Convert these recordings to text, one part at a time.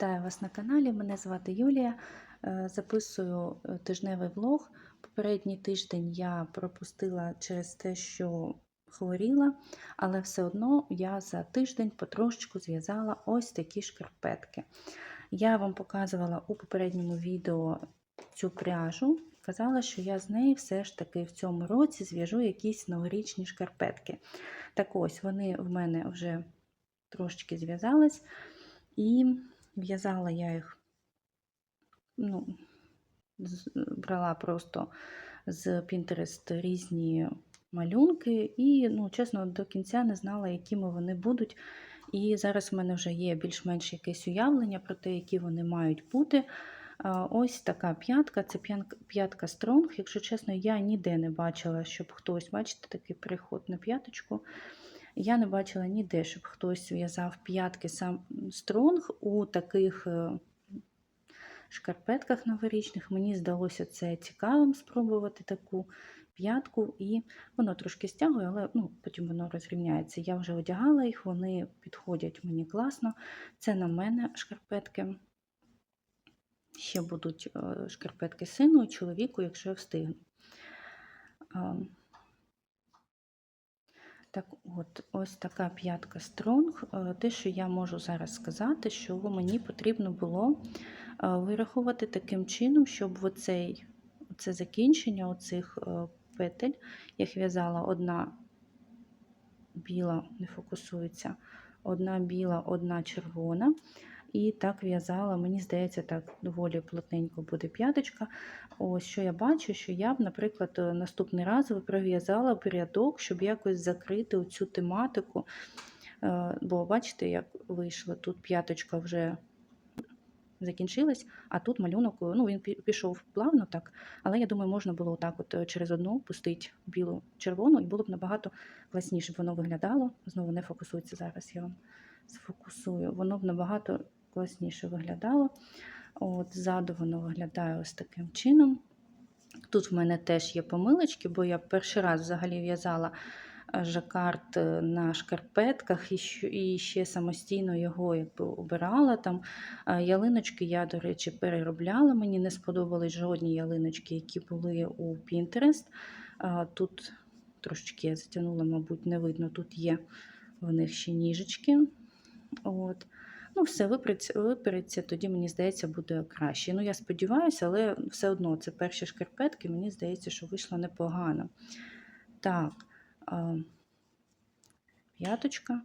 Вітаю вас на каналі. Мене звати Юлія. Е, Записую е, тижневий влог. Попередній тиждень я пропустила через те, що хворіла, але все одно я за тиждень потрошечку зв'язала ось такі шкарпетки. Я вам показувала у попередньому відео цю пряжу. Казала, що я з неї все ж таки в цьому році зв'яжу якісь новорічні шкарпетки. Так ось вони в мене вже трошечки зв'язались. І в'язала я їх, ну, брала просто з Pinterest різні малюнки, і, ну, чесно, до кінця не знала, якими вони будуть. І зараз в мене вже є більш-менш якесь уявлення про те, які вони мають бути. Ось така п'ятка, це п'ятка Стронг. Якщо чесно, я ніде не бачила, щоб хтось, бачите, такий переход на п'яточку. Я не бачила ніде, щоб хтось в'язав п'ятки сам стронг у таких е, шкарпетках новорічних. Мені здалося це цікавим спробувати таку п'ятку, і воно трошки стягує, але ну, потім воно розрівняється. Я вже одягала їх, вони підходять мені класно. Це на мене шкарпетки. Ще будуть е, шкарпетки сину і чоловіку, якщо я встигну. Так от, ось така п'ятка стронг. Е, Те, що я можу зараз сказати, що мені потрібно було е, вирахувати таким чином, щоб оцей, оце закінчення оцих е, петель, їх в'язала одна біла, не фокусується, одна біла, одна червона. І так в'язала, мені здається, так доволі плотненько буде п'яточка. Ось що я бачу, що я б, наприклад, е, наступний раз пров'язала б рядок, щоб якось закрити цю тематику. Е, Бо бачите, як вийшло, тут п'яточка вже закінчилась, а тут малюнок, е, ну він пішов плавно так, але я думаю, можна було отак от через одну пустити білу червону, і було б набагато класніше воно виглядало. Знову не фокусується зараз, я вам сфокусую. Воно б набагато класніше виглядало. От Ззаду воно виглядає ось таким чином. Тут в мене теж є помилочки, бо я перший раз взагалі в'язала е, жакард е, на шкарпетках і ще самостійно його якби обирала. Там е, ялиночки я, до речі, переробляла. Мені не сподобались жодні ялиночки, які були у Pinterest. Тут трошечки я затягнула, мабуть, не видно. Тут є в них ще ніжечки. От. Ну, все випереться, випереться, тоді, мені здається, буде краще. Ну, я сподіваюся, але все одно це перші шкарпетки, мені здається, що вийшло непогано. Так, п'яточка.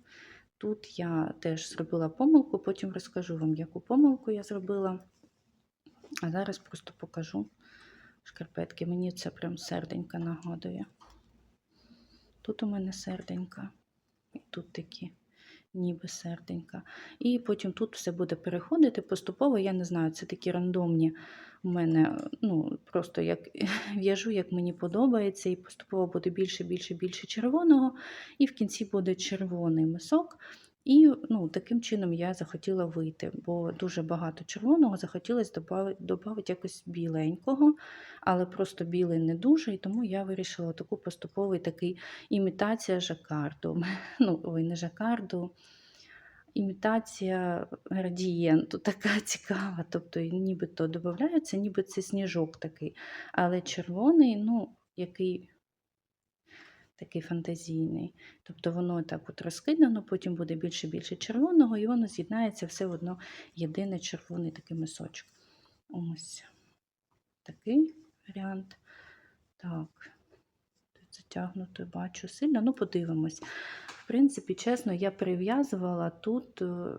Тут я теж зробила помилку, потім розкажу вам, яку помилку я зробила. А зараз просто покажу шкарпетки. Мені це прям серденька нагадує. Тут у мене серденька, і тут такі ніби серденька. І потім тут все буде переходити поступово. Я не знаю, це такі рандомні у мене, ну, просто як в'яжу, як мені подобається, і поступово буде більше, більше, більше червоного, і в кінці буде червоний мисок. І ну, таким чином я захотіла вийти, бо дуже багато червоного захотілося додати якось біленького, але просто білий не дуже, і тому я вирішила таку поступовий такий імітація жакарду. Ну, ой, не жакарду, імітація градієнту така цікава. Тобто, нібито додається, ніби це сніжок такий. Але червоний, ну, який такий фантазійний. Тобто воно так от розкидано, потім буде більше-більше червоного, і воно з'єднається все одно єдиний червоний такий мисочок. Ось такий варіант. Так, тут затягнуто бачу сильно. Ну, подивимось. В принципі, чесно, я прив'язувала тут е,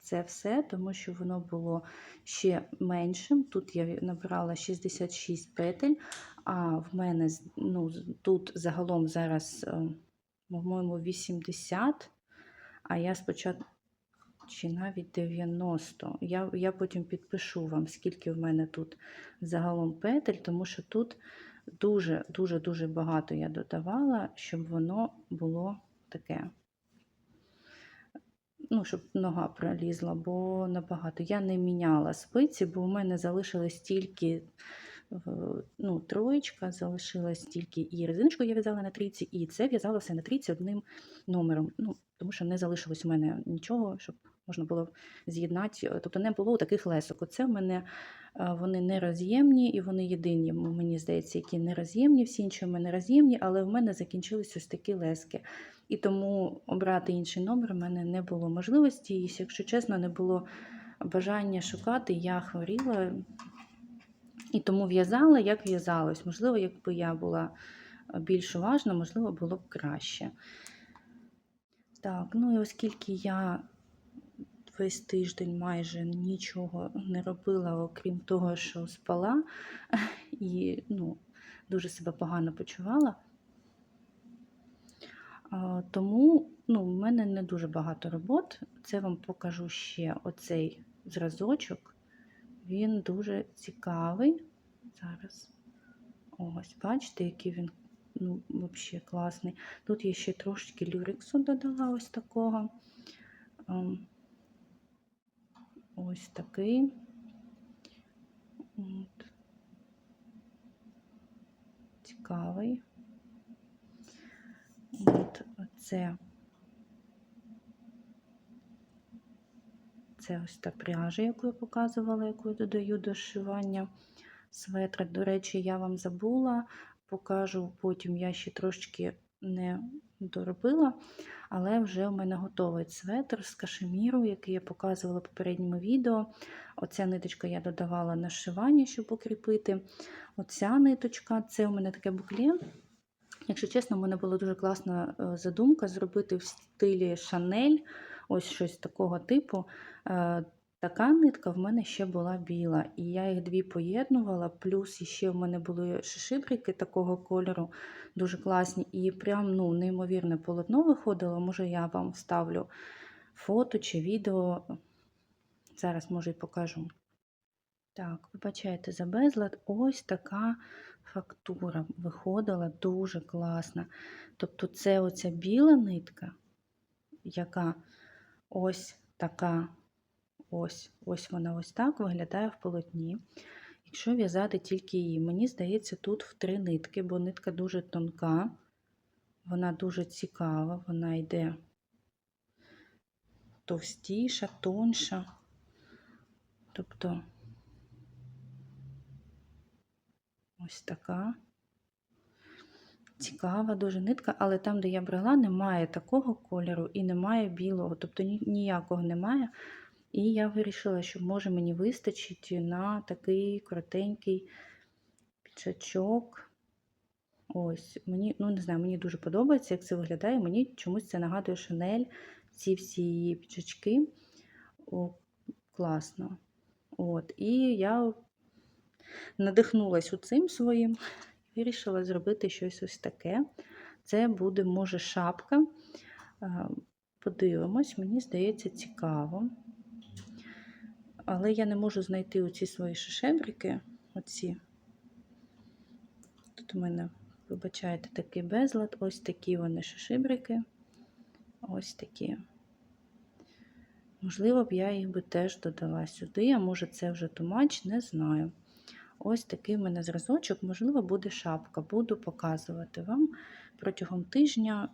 це все, тому що воно було ще меншим. Тут я набрала 66 петель, а в мене ну, тут загалом зараз, е, по-моєму, 80, а я спочатку. Чи навіть 90. Я, я потім підпишу вам, скільки в мене тут загалом петель, тому що тут дуже-дуже-дуже багато я додавала, щоб воно було таке. Ну, щоб нога пролізла, бо набагато. Я не міняла спиці, бо у мене залишилось тільки ну, троєчка, залишилась тільки і резиночку я в'язала на трійці, і це в'язала все на трійці одним номером. Ну, тому що не залишилось у мене нічого, щоб можна було з'єднати. Тобто не було таких лесок. Оце в мене е, вони нероз'ємні і вони єдині, мені здається, які нероз'ємні, всі інші в мене роз'ємні, але в мене закінчились ось такі лески. І тому обрати інший номер в мене не було можливості. І, якщо чесно, не було бажання шукати. Я хворіла і тому в'язала, як в'язалось. Можливо, якби я була е, більш уважна, можливо, було б краще. Так, ну і оскільки я весь тиждень майже нічого не робила, окрім того, що спала, і ну, дуже себе погано почувала. Тому ну, в мене не дуже багато робот. Це вам покажу ще оцей зразочок. Він дуже цікавий. Зараз. Ось, бачите, який він ну, взагалі класний. Тут я ще трошечки люрексу додала ось такого. Ем, Ось такий. От. Цікавий. От це. Це ось та пряжа, яку я показувала, яку я додаю до шивання светра. До речі, я вам забула, покажу потім, я ще трошки не доробила, але вже у мене готовий светр з кашеміру, який я показувала в попередньому відео. Оця ниточка я додавала на шивання, щоб укріпити. Оця ниточка це у мене таке букле. Якщо чесно, у мене була дуже класна е, задумка зробити в стилі Шанель, ось щось такого типу. Е, Така нитка в мене ще була біла, і я їх дві поєднувала, плюс ще в мене були шишибрики такого кольору, дуже класні, і прям ну, неймовірне полотно виходило. Може, я вам вставлю фото чи відео. Зараз, може, і покажу. Так, вибачайте за безлад. Ось така фактура виходила дуже класна. Тобто, це оця біла нитка, яка ось така. Ось, ось вона ось так виглядає в полотні. Якщо в'язати тільки її, мені здається, тут в три нитки, бо нитка дуже тонка, вона дуже цікава, вона йде товстіша, тонша. Тобто ось така цікава дуже нитка, але там, де я брала, немає такого кольору і немає білого, тобто ніякого немає. І я вирішила, що може мені вистачить на такий коротенький піджачок. Ось, мені, ну не знаю, мені дуже подобається, як це виглядає. Мені чомусь це нагадує Шанель, ці всі її піджачки. О, класно. От, і я надихнулась у цим своїм, вирішила зробити щось ось таке. Це буде, може, шапка. Е, Подивимось, мені здається, цікаво. Але я не можу знайти оці свої шишебрики. Оці. Тут у мене, вибачайте, такий безлад. Ось такі вони шишибрики. Ось такі. Можливо б я їх би теж додала сюди, а може це вже тумач, не знаю. Ось такий в мене зразочок, можливо, буде шапка. Буду показувати вам протягом тижня.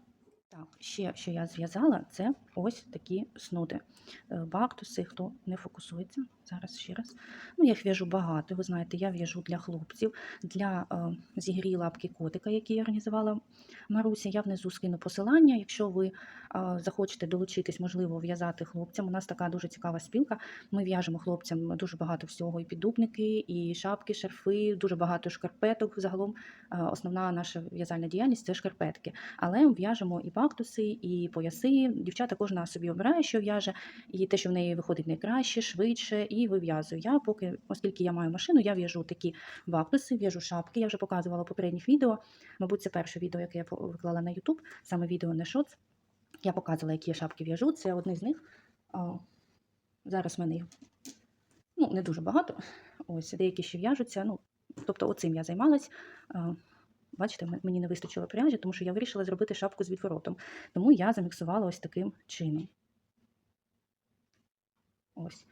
Так, ще що я зв'язала, це ось такі снуди. Е, Бактуси, хто не фокусується. Зараз ще раз. Ну, я їх в'яжу багато. Ви знаєте, я в'яжу для хлопців, для е, зігрі лапки котика, які я організувала Маруся. Я внизу скину посилання. Якщо ви е, захочете долучитись, можливо, в'язати хлопцям. У нас така дуже цікава спілка. Ми в'яжемо хлопцям дуже багато всього: і піддупники, і шапки, шарфи, дуже багато шкарпеток. Загалом е, основна наша в'язальна діяльність це шкарпетки. Але в'яжемо і бактуси, і пояси. Дівчата кожна собі обирає, що в'яже, і те, що в неї виходить найкраще, швидше, і вив'язую. Я поки, оскільки я маю машину, я в'яжу такі бактуси, в'яжу шапки. Я вже показувала попередніх відео. Мабуть, це перше відео, яке я виклала на YouTube, саме відео не шоц. Я показувала, які я шапки в'яжу. Це одне з них. Зараз в мене їх ну, не дуже багато. Ось деякі ще в'яжуться. Ну, тобто, оцим я займалась. Бачите, мені не вистачило пряжі, тому що я вирішила зробити шапку з відворотом. Тому я заміксувала ось таким чином. Ось.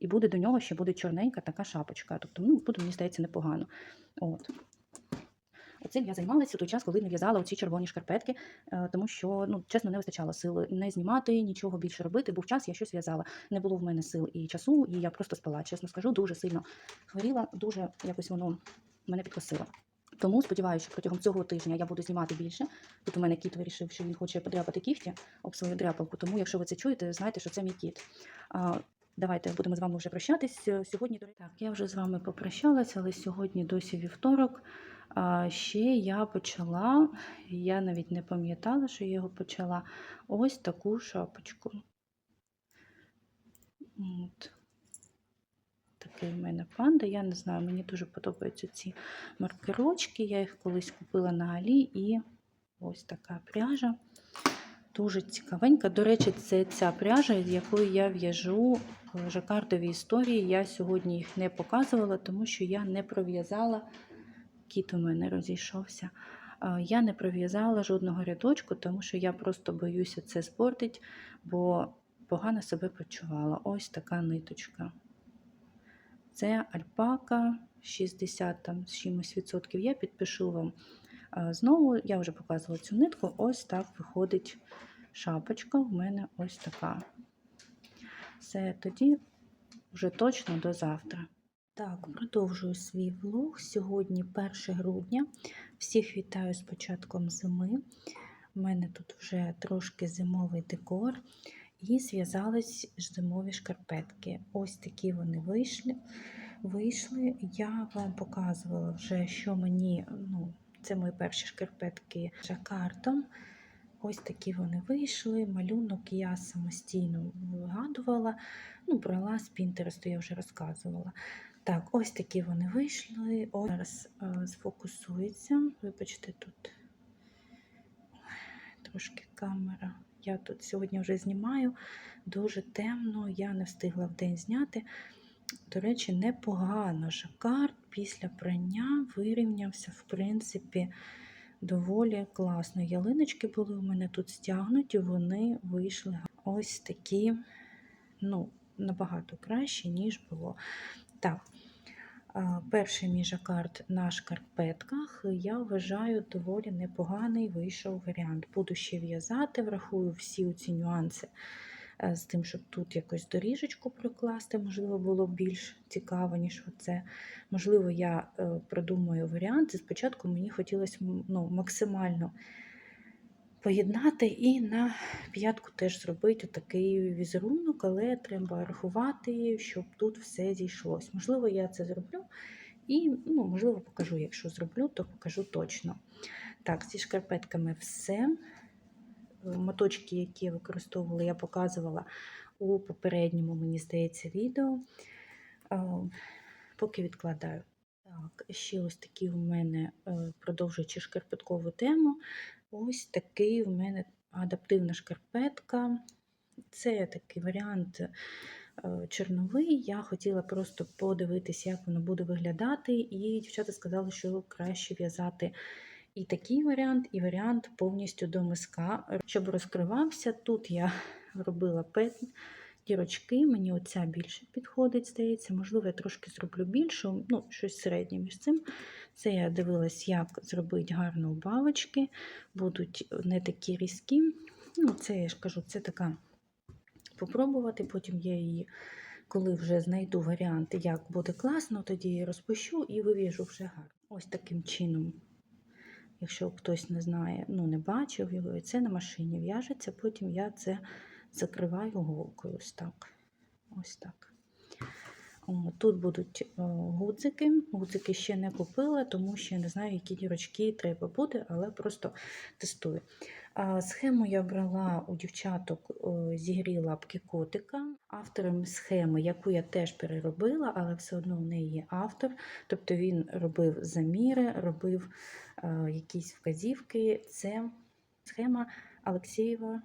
І буде до нього ще буде чорненька така шапочка. Тобто, ну, буде, мені здається, непогано. От. Цим я займалася той час, коли не в'язала оці червоні шкарпетки, е, тому що, ну, чесно, не вистачало сили не знімати, нічого більше робити. Був час, я щось в'язала. Не було в мене сил і часу, і я просто спала. Чесно скажу, дуже сильно хворіла, дуже якось воно мене підкосило. Тому сподіваюся, що протягом цього тижня я буду знімати більше. Тут у мене кіт вирішив, що він хоче подряпати кігті об свою дряпалку. Тому, якщо ви це чуєте, знайте, що це мій кіт. Давайте будемо з вами вже прощатись. Е, Сьогодні так, я вже з вами попрощалася, але сьогодні досі вівторок. А ще я почала, я навіть не пам'ятала, що я його почала. Ось таку шапочку. От. Такий в мене панда. Я не знаю, мені дуже подобаються ці маркерочки. Я їх колись купила на Алі і ось така пряжа. Дуже цікавенька. До речі, це ця пряжа, з якою я в'яжу жакардові історії. Я сьогодні їх не показувала, тому що я не пров'язала. Кіт у мене розійшовся. Е, Я не пров'язала жодного рядочку, тому що я просто боюся це спортить, бо погано себе почувала. Ось така ниточка. Це альпака 60 там, з чимось відсотків. Я підпишу вам знову. Я вже показувала цю нитку. Ось так виходить шапочка. В мене ось така. Все, тоді вже точно до завтра. Так, продовжую свій влог. Сьогодні 1 грудня. Всіх вітаю з початком зими. У мене тут вже трошки зимовий декор. І зв'язались зимові шкарпетки. Ось такі вони вийшли. вийшли. Я вам показувала вже, що мені, ну, це мої перші шкарпетки жакартом. Ось такі вони вийшли. Малюнок я самостійно вигадувала. Ну, брала з Пінтересту, я вже розказувала. Так, ось такі вони вийшли. Ось зараз е, сфокусується. Вибачте, тут трошки камера. Я тут сьогодні вже знімаю, дуже темно, я не встигла в день зняти. До речі, непогано. Жакард після прання вирівнявся, в принципі, доволі класно. Ялиночки були у мене тут стягнуті, вони вийшли ось такі, ну, набагато краще, ніж було. Так, перший мій жакард на шкарпетках, я вважаю, доволі непоганий вийшов варіант. Буду ще в'язати, врахую всі ці нюанси з тим, щоб тут якось доріжечку прокласти, можливо, було більш цікаво, ніж оце. Можливо, я е, придумаю варіанти. Спочатку мені хотілося ну, максимально поєднати і на п'ятку теж зробити такий візерунок, але треба рахувати, щоб тут все зійшлось. Можливо, я це зроблю. І, ну, можливо, покажу. Якщо зроблю, то покажу точно. Так, зі шкарпетками все. Моточки, які я використовувала, я показувала у попередньому, мені здається, відео. Е, Поки відкладаю. Так, ще ось такі у мене, е, продовжуючи шкарпеткову тему, ось такий у мене адаптивна шкарпетка. Це такий варіант е, чорновий. Я хотіла просто подивитися, як воно буде виглядати, і дівчата сказали, що краще в'язати і такий варіант, і варіант повністю до миска, щоб розкривався. Тут я робила пет дірочки, мені оця більше підходить, здається. Можливо, я трошки зроблю більшу, ну, щось середнє між цим. Це я дивилась, як зробити гарно убавочки, будуть не такі різкі. Ну, Це я ж кажу, це така попробувати. Потім я її, коли вже знайду варіанти, як буде класно, тоді її розпущу і вивіжу вже гарно. Ось таким чином. Якщо хтось не знає, ну не бачив його, і це на машині в'яжеться, потім я це закриваю голкою. Ось так. Ось так. Тут будуть о, гудзики. Гудзики ще не купила, тому що я не знаю, які дірочки треба буде, але просто тестую. Схему я брала у дівчаток о, зігрі лапки котика. Автором схеми, яку я теж переробила, але все одно в неї є автор. Тобто він робив заміри, робив е, якісь вказівки. Це схема Алексєєва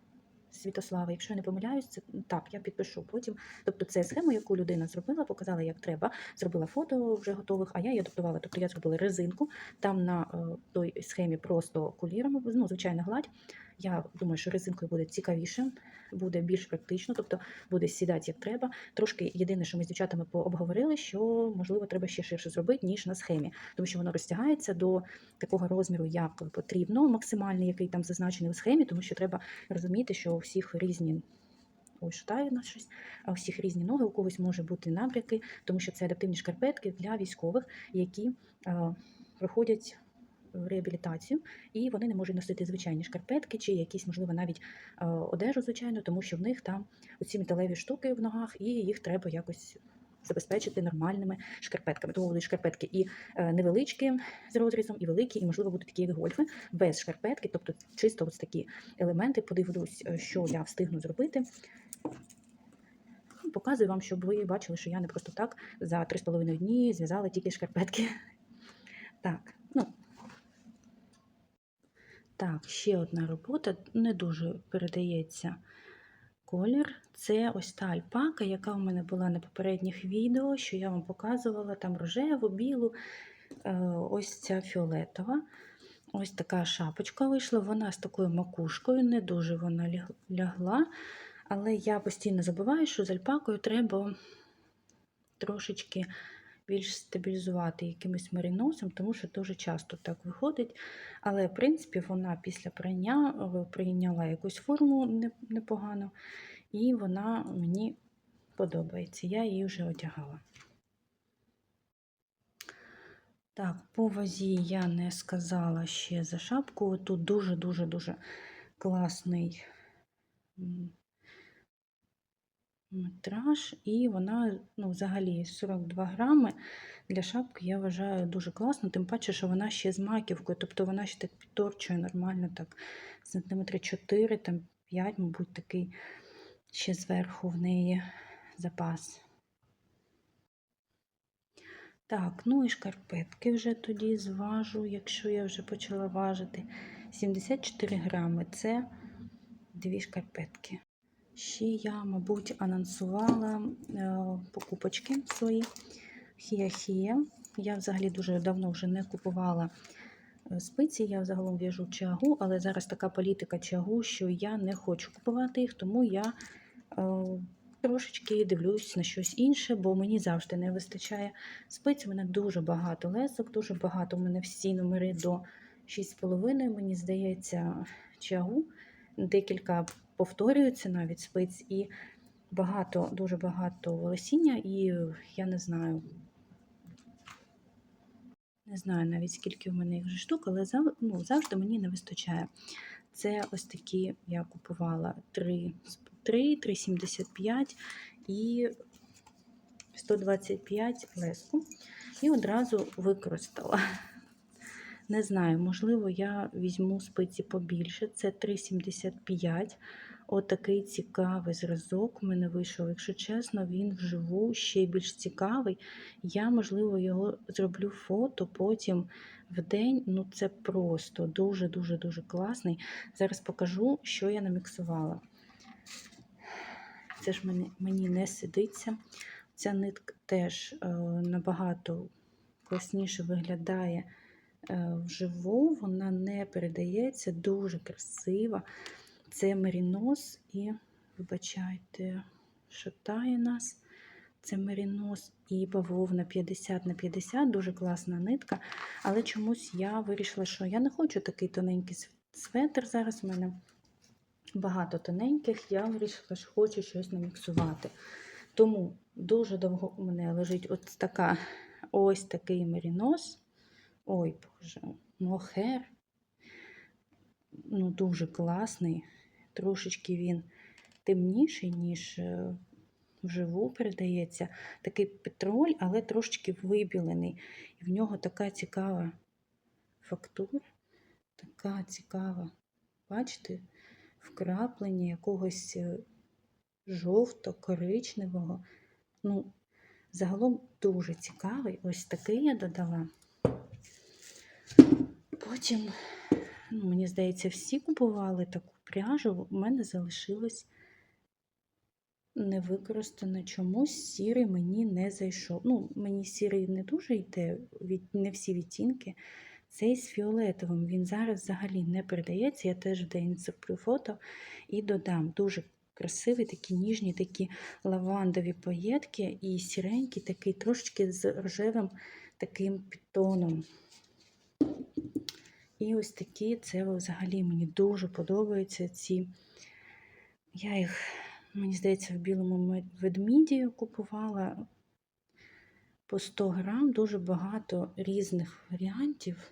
Святослава. Якщо я не помиляюсь, це так, я підпишу потім. Тобто це схема, яку людина зробила, показала, як треба. Зробила фото вже готових, а я її адаптувала. Тобто я зробила резинку, там на е, той схемі просто куліром, ну, звичайна гладь. Я думаю, що резинкою буде цікавіше, буде більш практично, тобто буде сідати як треба. Трошки єдине, що ми з дівчатами пообговорили, що можливо треба ще ширше зробити, ніж на схемі, тому що воно розтягається до такого розміру, як потрібно, максимальний, який там зазначений у схемі, тому що треба розуміти, що у всіх різні. Ой, шатає нас щось, а у всіх різні ноги, у когось може бути набряки, тому що це адаптивні шкарпетки для військових, які а, проходять реабілітацію, і вони не можуть носити звичайні шкарпетки чи якісь, можливо, навіть а, одежу, звичайно, тому що в них там оці металеві штуки в ногах, і їх треба якось забезпечити нормальними шкарпетками. Тому будуть шкарпетки і е, невеличкі з розрізом, і великі, і, можливо, будуть такі як гольфи без шкарпетки, тобто чисто ось такі елементи. Подивлюсь, е, що я встигну зробити. Показую вам, щоб ви бачили, що я не просто так за 3,5 дні зв'язала тільки шкарпетки. Так, ну. Так, ще одна робота, не дуже передається колір. Це ось та альпака, яка у мене була на попередніх відео, що я вам показувала там рожеву, білу, е, ось ця фіолетова. Ось така шапочка вийшла, вона з такою макушкою, не дуже вона лягла. Але я постійно забуваю, що з альпакою треба трошечки більш стабілізувати якимось мериносом, тому що дуже часто так виходить. Але, в принципі, вона після прання е, прийняла якусь форму непогану, і вона мені подобається. Я її вже одягала. Так, по вазі я не сказала ще за шапку. Тут дуже-дуже-дуже класний метраж, і вона ну, взагалі 42 грами для шапки я вважаю дуже класно, тим паче, що вона ще з маківкою, тобто вона ще так підторчує нормально, так сантиметри 4, там 5, мабуть, такий ще зверху в неї запас. Так, ну і шкарпетки вже тоді зважу, якщо я вже почала важити. 74 грами це дві шкарпетки. Ще я, мабуть, анонсувала е, покупочки свої хія-хія. Я взагалі дуже давно вже не купувала е, спиці, я взагалом в'яжу чагу, але зараз така політика чагу, що я не хочу купувати їх, тому я е, трошечки дивлюсь на щось інше, бо мені завжди не вистачає спиць. У мене дуже багато лесок, дуже багато. У мене всі номери до 6,5, мені здається, чагу. Декілька повторюються навіть спиць, і багато, дуже багато волосіння, і я не знаю. Не знаю навіть скільки в мене їх вже штук, але ну, завжди мені не вистачає. Це ось такі я купувала 3, 3 3,75 і 125 леску. І одразу використала. Не знаю, можливо, я візьму спиці побільше. Це 3,75. Отакий цікавий зразок у мене вийшов. Якщо чесно, він вживу ще більш цікавий. Я, можливо, його зроблю фото потім в день. Ну, це просто дуже-дуже дуже класний. Зараз покажу, що я наміксувала. Це ж мені, мені не сидиться. Ця нитка теж е, набагато класніше виглядає вживу, вона не передається, дуже красива. Це мерінос і, вибачайте, шатає нас. Це мерінос і бавовна 50 на 50, дуже класна нитка. Але чомусь я вирішила, що я не хочу такий тоненький св- светр. Зараз у мене багато тоненьких. Я вирішила, що хочу щось наміксувати. Тому дуже довго у мене лежить ось така, ось такий мерінос. Ой, Боже, мохер. Ну, дуже класний. Трошечки він темніший, ніж е, вживу передається. Такий петроль, але трошечки вибілений. І в нього така цікава фактура, така цікава, бачите, вкраплення якогось е, жовто-коричневого. Ну, загалом дуже цікавий. Ось такий я додала. Потім, ну, мені здається, всі купували таку пряжу. У мене залишилось невикористано чомусь сірий мені не зайшов. Ну, мені сірий не дуже йде, від, не всі відтінки. Цей з фіолетовим, він зараз взагалі не передається. Я теж вдень зроблю фото і додам. Дуже красиві, такі ніжні, такі лавандові поєдки і сіренький, такий трошечки з рожевим таким підтоном. І ось такі, це взагалі мені дуже подобаються ці. Я їх, мені здається, в білому ведміді купувала по 100 грам, дуже багато різних варіантів.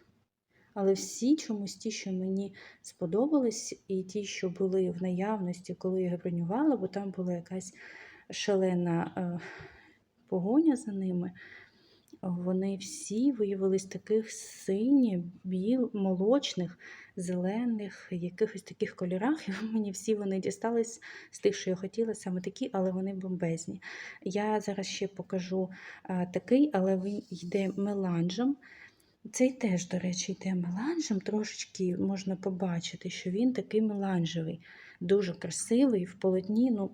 Але всі чомусь ті, що мені сподобались, і ті, що були в наявності, коли я бронювала, бо там була якась шалена е, погоня за ними. Вони всі виявились таких синіх, біл, молочних, зелених, якихось таких кольорах. І мені всі вони дістались з тих, що я хотіла, саме такі, але вони бомбезні. Я зараз ще покажу а, такий, але він йде меланжем. Цей теж, до речі, йде меланжем. Трошечки можна побачити, що він такий меланжевий, дуже красивий в полотні. ну,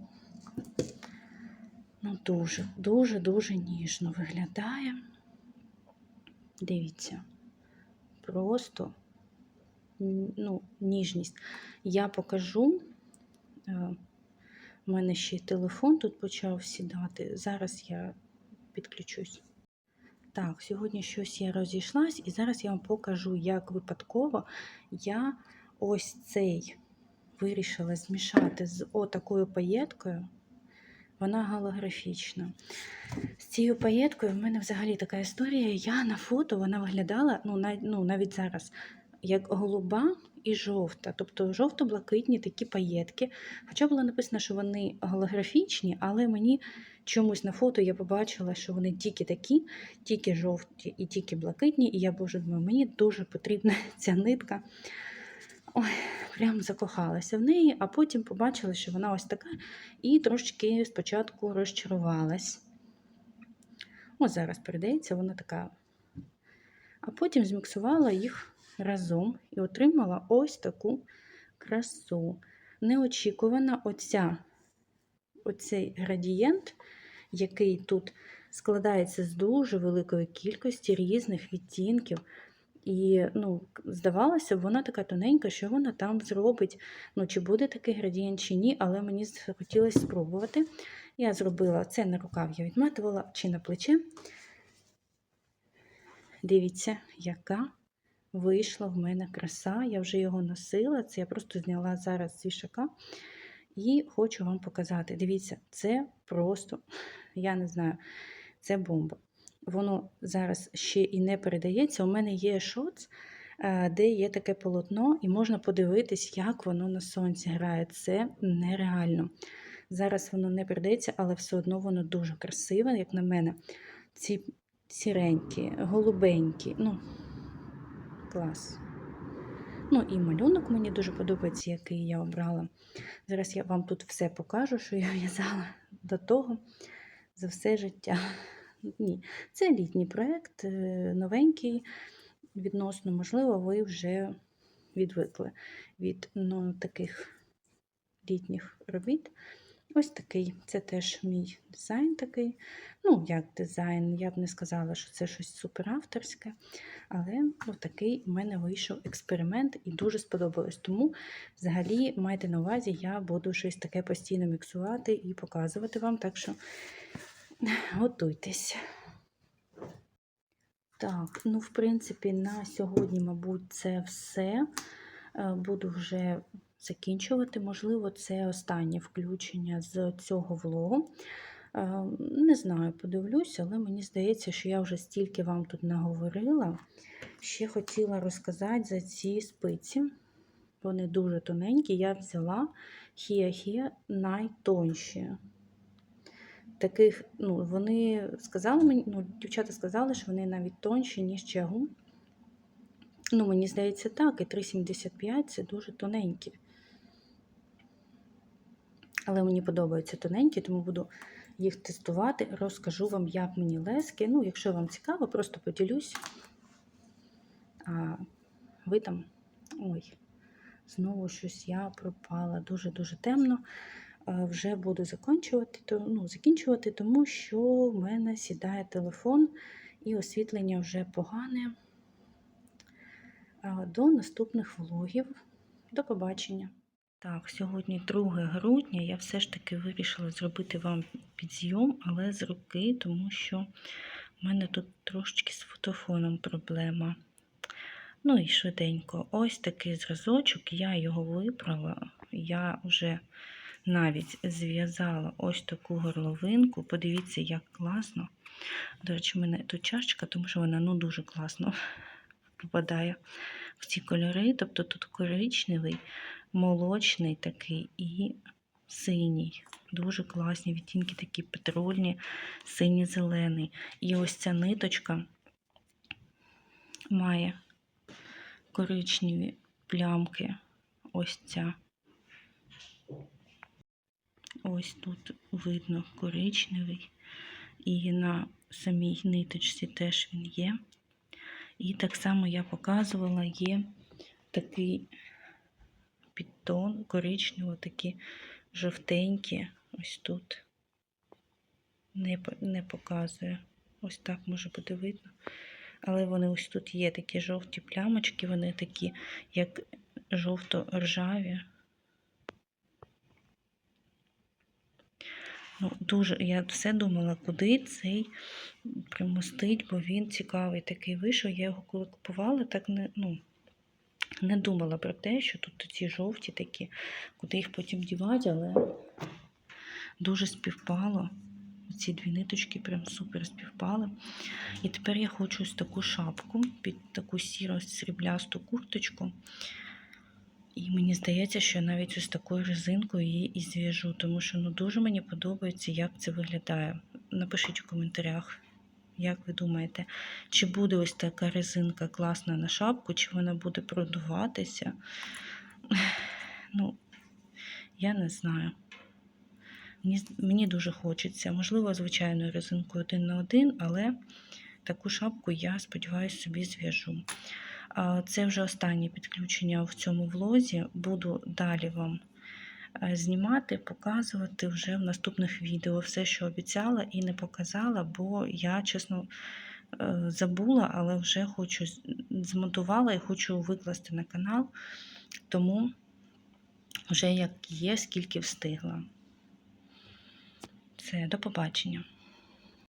Ну, дуже, дуже, дуже ніжно виглядає. Дивіться, просто ну, ніжність. Я покажу. е, У мене ще телефон тут почав сідати. Зараз я підключусь. Так, сьогодні щось я розійшлась, і зараз я вам покажу, як випадково я ось цей вирішила змішати з отакою паєткою. Вона голографічна. З цією паєткою в мене взагалі така історія. Я на фото вона виглядала, ну, нав- ну навіть зараз, як голуба і жовта. Тобто жовто-блакитні такі паєтки. Хоча було написано, що вони голографічні, але мені чомусь на фото я побачила, що вони тільки такі, тільки жовті і тільки блакитні. І я боже думаю, мені дуже потрібна ця нитка. Ой, прям закохалася в неї, а потім побачила, що вона ось така, і трошечки спочатку розчарувалась. Ось зараз передається, вона така. А потім зміксувала їх разом і отримала ось таку красу. Неочікувана оця, оцей градієнт, який тут складається з дуже великої кількості різних відтінків. І ну, здавалося, вона така тоненька, що вона там зробить. Ну, чи буде такий градієнт, чи ні, але мені захотілося спробувати. Я зробила це на рукав, я відматувала чи на плече. Дивіться, яка вийшла в мене краса. Я вже його носила. Це я просто зняла зараз з вішака. І хочу вам показати. Дивіться, це просто, я не знаю, це бомба. Воно зараз ще і не передається. У мене є шоц, е, де є таке полотно, і можна подивитись, як воно на сонці грає. Це нереально. Зараз воно не передається, але все одно воно дуже красиве, як на мене. Ці сіренькі, голубенькі. Ну, клас. Ну і малюнок мені дуже подобається, який я обрала. Зараз я вам тут все покажу, що я в'язала до того за все життя. Ні, це літній проєкт, е, новенький, відносно, можливо, ви вже відвикли від ну, таких літніх робіт. Ось такий, це теж мій дизайн такий. Ну, як дизайн, я б не сказала, що це щось суперавторське, але ну, такий у мене вийшов експеримент і дуже сподобалось. Тому, взагалі, майте на увазі, я буду щось таке постійно міксувати і показувати вам, так що готуйтесь. Так, ну, в принципі, на сьогодні, мабуть, це все. Е, Буду вже закінчувати. Можливо, це останнє включення з цього влогу. Е, Не знаю, подивлюся, але мені здається, що я вже стільки вам тут наговорила. Ще хотіла розказати за ці спиці. Вони дуже тоненькі. Я взяла хія-хія найтонші. Таких, ну, вони сказали мені, ну, дівчата сказали, що вони навіть тонші, ніж чагу. Ну, мені здається, так, і 3,75 це дуже тоненькі. Але мені подобаються тоненькі, тому буду їх тестувати. Розкажу вам, як мені лески. Ну, якщо вам цікаво, просто поділюсь. А ви там. Ой, знову щось я пропала. Дуже-дуже темно. Е, Вже буду закінчувати, то, ну, закінчувати, тому що в мене сідає телефон і освітлення вже погане. До наступних влогів. До побачення. Так, сьогодні 2 грудня. Я все ж таки вирішила зробити вам підйом, але з руки, тому що в мене тут трошечки з фотофоном проблема. Ну і швиденько. Ось такий зразочок, я його вибрала. Я вже навіть зв'язала ось таку горловинку. Подивіться, як класно. До речі, в мене тут чашечка, тому що вона ну, дуже класно попадає в ці кольори. Тобто тут коричневий, молочний такий і синій. Дуже класні відтінки, такі петрольні, синій-зелений. І ось ця ниточка має коричневі плямки. Ось ця. Ось тут видно коричневий. І на самій ниточці теж він є. І так само я показувала, є такий підтон, коричнево, такі жовтенькі. Ось тут. Не, не показує. Ось так може бути видно. Але вони ось тут є такі жовті плямочки, вони такі, як жовто-ржаві. Ну, дуже, я все думала, куди цей примостить, бо він цікавий такий вийшов. Я його коли купувала, так не, ну, не думала про те, що тут ці жовті такі, куди їх потім дівати, але дуже співпало. Ці дві ниточки прям супер співпали. І тепер я хочу ось таку шапку під таку сіро сріблясту курточку. І мені здається, що я навіть ось такою резинкою її і зв'яжу, тому що ну, дуже мені подобається, як це виглядає. Напишіть у коментарях, як ви думаєте, чи буде ось така резинка класна на шапку, чи вона буде продуватися. Ну, я не знаю. Мені, мені дуже хочеться. Можливо, звичайною резинкою один на один, але таку шапку я сподіваюся собі зв'яжу. Це вже останнє підключення в цьому влозі. Буду далі вам е, знімати, показувати вже в наступних відео все, що обіцяла і не показала, бо я, чесно, е, забула, але вже хочу змонтувала і хочу викласти на канал. Тому вже як є, скільки встигла. Все, до побачення.